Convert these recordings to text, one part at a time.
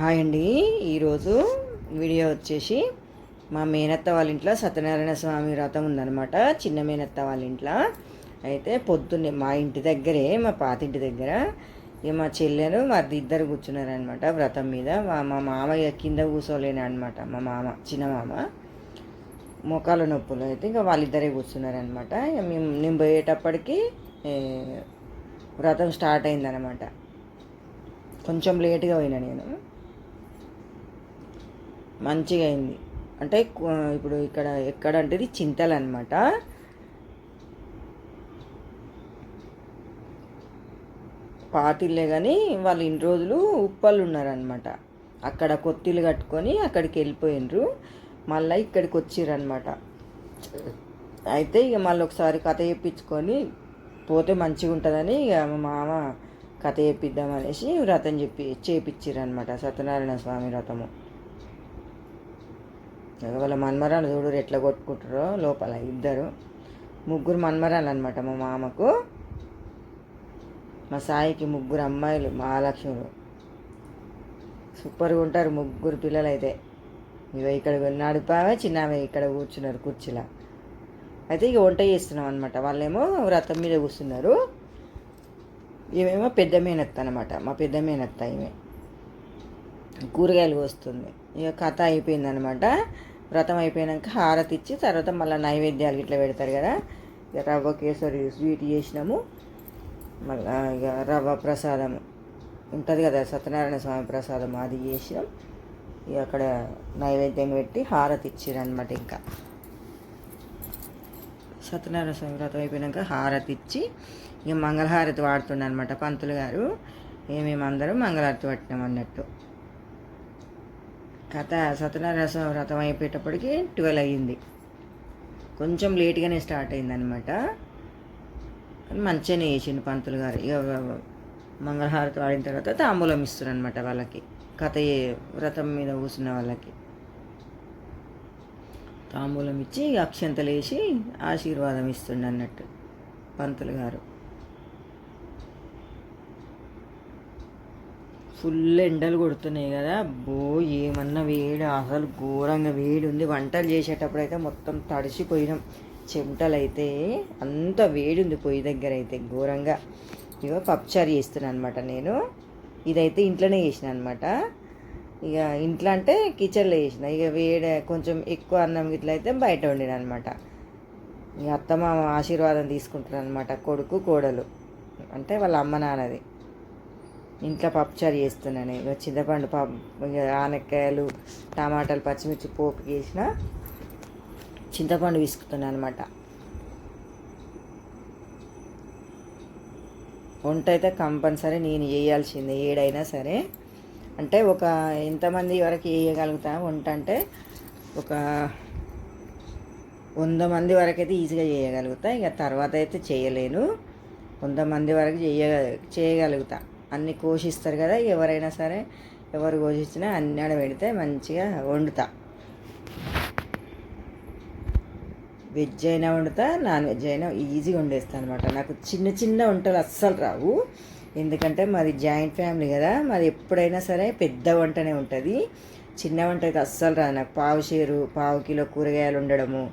Hi అండి. ఈరోజు video వచ్చేసి మా మేనత్త వాళ్ళ ఇంట్లో సత్యనారాయణ స్వామి వ్రతం ఉందన్నమాట. చిన్న మేనత్త వాళ్ళ ఇంట్లో. అయితే పొద్దున్నే మా ఇంటి దగ్గరే మా పాతింటి దగ్గర ఇక మా చెల్లెను వారిది ఇద్దరు కూర్చున్నారనమాట వ్రతం మీద. మా మా మామయ్య కింద కూర్చోలేను అనమాట మా మామ చిన్న మామ. మోకాల నొప్పులు. అయితే ఇంకా వాళ్ళిద్దరే కూర్చున్నారనమాట ఇక మేము నేను పోయేటప్పటికి వ్రతం స్టార్ట్ అయిందనమాట కొంచెం లేట్గా పోయినా నేను. మంచిగా అయింది. అంటే ఇప్పుడు ఇక్కడ ఎక్కడ అంటే ఇది చింతలు అనమాట పాతిల్లే కానీ వాళ్ళు ఇన్ని రోజులు ఉప్పలు ఉన్నారనమాట అక్కడ కొత్తిలు కట్టుకొని అక్కడికి వెళ్ళిపోయినరు. మళ్ళీ ఇక్కడికి వచ్చిర్రనమాట అయితే ఇక మళ్ళీ ఒకసారి కథ చెప్పించుకొని పోతే మంచిగా ఉంటుందని ఇక మా మామ కథ చెప్పిద్దాం అనేసి వ్రతం చెప్పి చేపించారనమాట సత్యనారాయణ స్వామి వ్రతము. వాళ్ళ మన్మరాలు చూడు ఎట్లా కొట్టుకుంటారో లోపల ఇద్దరు. ముగ్గురు మన్మరాలు అనమాట మా మామకు. మా సాయికి ముగ్గురు అమ్మాయిలు మహాలక్ష్ములు. సూపర్గా ఉంటారు ముగ్గురు పిల్లలు అయితే ఇక ఇక్కడ నడిపావే చిన్న ఇక్కడ కూర్చున్నారు కుర్చీలో. అయితే ఇక వంట చేస్తున్నాం అనమాట వాళ్ళేమో వ్రతం మీద కూర్చున్నారు. ఇవేమో పెద్ద మేనత్త అనమాట మా పెద్ద మేనత్త ఇవే కూరగాయలు వస్తుంది ఇక కథ అయిపోయిందనమాట వ్రతం అయిపోయాక హారతి ఇచ్చి తర్వాత మళ్ళీ నైవేద్యాలు ఇట్లా పెడతారు కదా. ఇక రవ్వ కేసరి స్వీట్ చేసినాము. మళ్ళీ ఇక రవ్వ ప్రసాదం ఉంటుంది కదా సత్యనారాయణ స్వామి ప్రసాదం అది చేసినాం. ఇక అక్కడ నైవేద్యం పెట్టి హారతి ఇచ్చిరనమాట ఇంకా. సత్యనారాయణ స్వామి వ్రతం అయిపోయాక హారతి ఇచ్చి ఇక మంగళహారతి వాడుతుండ అనమాట పంతులు గారు. ఇక మేమందరం మంగళహారతి పట్టినాం అన్నట్టు. కథ సత్యనారాయణ వ్రతం అయిపోయేటప్పటికి ట్వెల్వ్ అయ్యింది. కొంచెం లేట్గానే స్టార్ట్ అయిందనమాట మంచిగానే వేసిండు పంతులు గారు. ఇక మంగళహారతి వాడిన తర్వాత తాంబూలం ఇస్తారు అనమాట వాళ్ళకి. కథ ఏ- వ్రతం మీద కూర్చున్న వాళ్ళకి. తాంబూలం ఇచ్చి అక్షంతలు వేసి ఆశీర్వాదం ఇస్తుండ అన్నట్టు పంతులు గారు. ఫుల్ ఎండలు కొడుతున్నాయి కదా. బో ఏమన్నా వేడి అసలు ఘోరంగా వేడి ఉంది. వంటలు చేసేటప్పుడు అయితే మొత్తం తడిసిపోయినాం. చెమటలు అయితే అంత వేడి ఉంది పొయ్యి దగ్గర అయితే ఘోరంగా. ఇగో పప్పుచారు చేస్తున్నాను అనమాట నేను. ఇదైతే ఇంట్లోనే చేసిన అనమాట ఇక ఇంట్లో అంటే కిచెన్లో చేసిన. ఇక వేడి కొంచెం ఎక్కువ అన్నం ఇట్లా అయితే బయట వండిన అనమాట ఇక అత్తమ్మ ఆశీర్వాదం తీసుకుంటారు అనమాట కొడుకు కోడలు. అంటే వాళ్ళ అమ్మ నాన్నది. ఇంట్లో పప్పుచారు చేస్తున్నాను. ఇక చింతపండు పప్పు ఇక ఆనక్కాయలు టమాటాలు పచ్చిమిర్చి పోపు వేసిన చింతపండు విసుకుతున్నాను అనమాట వంట అయితే కంపల్సరీ నేను చేయాల్సిందే ఏడైనా సరే. అంటే ఒక ఎంతమంది వరకు వేయగలుగుతా వంట అంటే ఒక వంద మంది వరకు అయితే ఈజీగా చేయగలుగుతా. ఇక తర్వాత అయితే చేయలేను. వంద మంది వరకు చేయ చేయగలుగుతా. అన్ని కోషిస్తారు కదా ఎవరైనా సరే ఎవరు కోషించినా అన్ని ఆడ పెడితే మంచిగా వండుతా. వెజ్ అయినా వండుతా నాన్ వెజ్ అయినా ఈజీగా వండేస్తాను అనమాట నాకు చిన్న చిన్న వంటలు అస్సలు రావు. ఎందుకంటే మాది జాయింట్ ఫ్యామిలీ కదా మాది ఎప్పుడైనా సరే పెద్ద వంటనే ఉంటుంది. చిన్న వంట అయితే అస్సలు రాదు. నాకు పావు షేరు పావు కిలో కూరగాయలు ఉండడము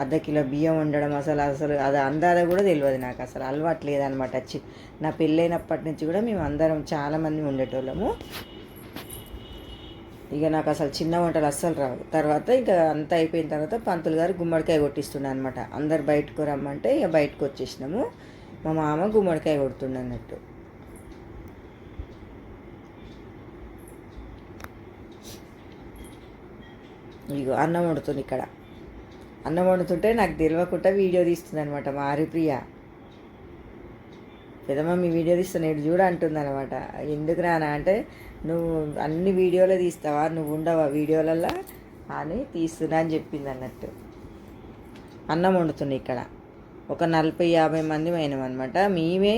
అర్ధ కిలో బియ్యం వండడం అసలు అసలు అది అందాద కూడా తెలియదు నాకు. అసలు అలవాటు లేదనమాట చి నా పెళ్ళైనప్పటి నుంచి కూడా మేము అందరం చాలామంది ఉండేటోళ్ళము. ఇక నాకు అసలు చిన్న వంటలు అస్సలు రావు. తర్వాత ఇంకా అంతా అయిపోయిన తర్వాత పంతులు గారు గుమ్మడికాయ కొట్టిస్తుండే అనమాట. అందరు బయటకు రమ్మంటే ఇక బయటకు వచ్చేసినాము. మా మామ గుమ్మడికాయ కొడుతుండే అన్నట్టు. ఇగో అన్నం వండుతుంది ఇక్కడ. అన్నం వండుతుంటే నాకు తెలియకుండా వీడియో తీస్తుంది అనమాట మా హరిప్రియ. మీ వీడియో తీస్తున్నా నేను చూడ అంటుంది అనమాట ఎందుకు రానా అంటే నువ్వు అన్ని వీడియోలో తీస్తావా? నువ్వు ఉండవా వీడియోలలో అని తీస్తున్నా అని చెప్పింది అన్నట్టు. అన్నం వండుతుంది ఇక్కడ. ఒక నలభై యాభై మంది అనమాట మేమే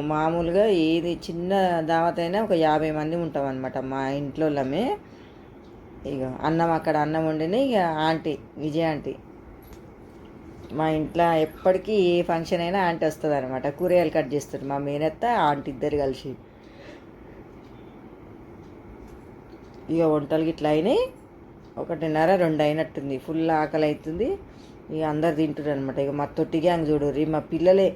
మామూలుగా ఏది చిన్న దావత్ అయినా ఒక యాభై మంది ఉంటాం అనమాట మా ఇంట్లోమే ఇక అన్నం అక్కడ అన్నం వండిన ఇక ఆంటీ విజయ ఆంటీ. మా ఇంట్లో ఎప్పటికీ ఏ ఫంక్షన్ అయినా ఆంటీ వస్తుంది అనమాట కూరగాయలు కట్ చేస్తారు మా మేనత్త ఆంటీ ఇద్దరు కలిసి. ఇక వంటలు ఇట్లా అయినాయి. ఒకటిన్నర రెండు అయినట్టుంది. ఫుల్ ఆకలి అవుతుంది ఇక అందరు తింటారు అనమాట ఇక మా తొట్టి గ్యాంగ్ చూడరు మా పిల్లలే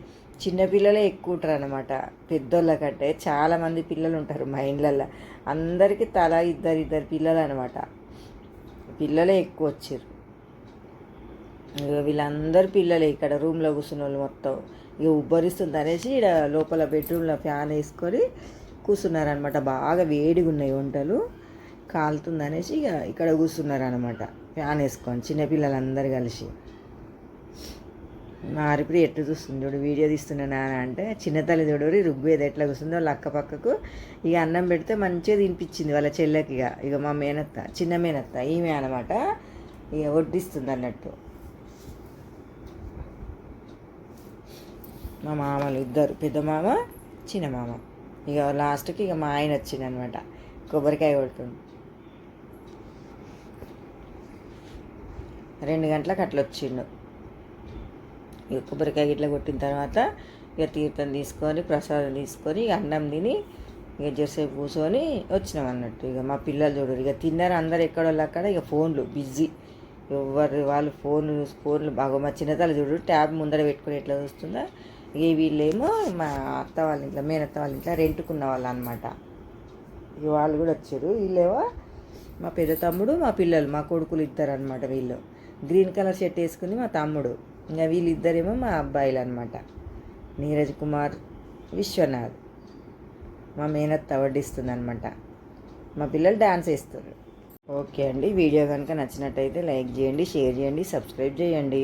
చిన్న పిల్లలే ఎక్కువ ఉంటారు అనమాట పెద్దోళ్ళ కంటే చాలామంది పిల్లలు ఉంటారు మా ఇండ్లల్లో. అందరికీ తల ఇద్దరు ఇద్దరు పిల్లలు అనమాట పిల్లలే ఎక్కువ వచ్చారు ఇక వీళ్ళందరూ పిల్లలే ఇక్కడ రూమ్లో కూర్చున్న వాళ్ళు మొత్తం. ఇక ఉబ్బరిస్తుంది అనేసి ఇక్కడ లోపల బెడ్రూమ్లో ఫ్యాన్ వేసుకొని కూర్చున్నారనమాట బాగా వేడిగా ఉన్నాయి వంటలు. కాలుతుంది అనేసి ఇక ఇక్కడ కూర్చున్నారనమాట ఫ్యాన్ వేసుకొని చిన్నపిల్లలందరూ కలిసి. మా ఎట్లు ఎట్లా చూస్తుంది చూడు వీడియో తీస్తున్నా అంటే చిన్న తల్లి చూడు రుగ్వేది ఎట్లా కూర్చుందో వాళ్ళ అక్క పక్కకు ఇక అన్నం పెడితే మంచిగా తినిపించింది వాళ్ళ చెల్లెకి ఇక ఇక మా మేనత్త చిన్న మేనత్త ఈమె అనమాట ఇక వడ్డిస్తుంది అన్నట్టు. మా మామలు ఇద్దరు పెద్ద మామ చిన్న మామ. ఇక లాస్ట్కి ఇక మా ఆయన వచ్చిండనమాట కొబ్బరికాయ కొడుతుంది రెండు గంటలకు అట్లా వచ్చిండు. ఇక కొబ్బరికాయ ఇట్లా కొట్టిన తర్వాత ఇక తీర్థం తీసుకొని ప్రసాదం తీసుకొని ఇక అన్నం తిని ఇక జరసేపు కూర్చొని వచ్చినాం అన్నట్టు. ఇక మా పిల్లలు చూడరు. ఇక తిన్నారు అందరు ఎక్కడోళ్ళు అక్కడ ఇక ఫోన్లు బిజీ. ఎవరు వాళ్ళు ఫోన్లు ఫోన్లు బాగా మా చిన్నతల్లి చూడు ట్యాబ్ ముందర పెట్టుకుని ఎట్లా చూస్తుందా? ఇక వీళ్ళేమో మా అత్త వాళ్ళ ఇంట్లో మేనత్త వాళ్ళ ఇంట్లో రెంట్కున్న వాళ్ళు అనమాట ఇక వాళ్ళు కూడా వచ్చారు. వీళ్ళేమో మా పెద్ద తమ్ముడు మా పిల్లలు మా కొడుకులు ఇద్దరు అనమాట వీళ్ళు. గ్రీన్ కలర్ షర్ట్ వేసుకుని మా తమ్ముడు. ఇంకా వీళ్ళిద్దరేమో మా అబ్బాయిలు అనమాట నీరజ్ కుమార్ విశ్వనాథ్. మా మేనత్ వడ్డిస్తుంది అనమాట మా పిల్లలు డ్యాన్స్ వేస్తారు ఓకే అండి. వీడియో కనుక నచ్చినట్టయితే లైక్ చేయండి షేర్ చేయండి సబ్స్క్రైబ్ చేయండి.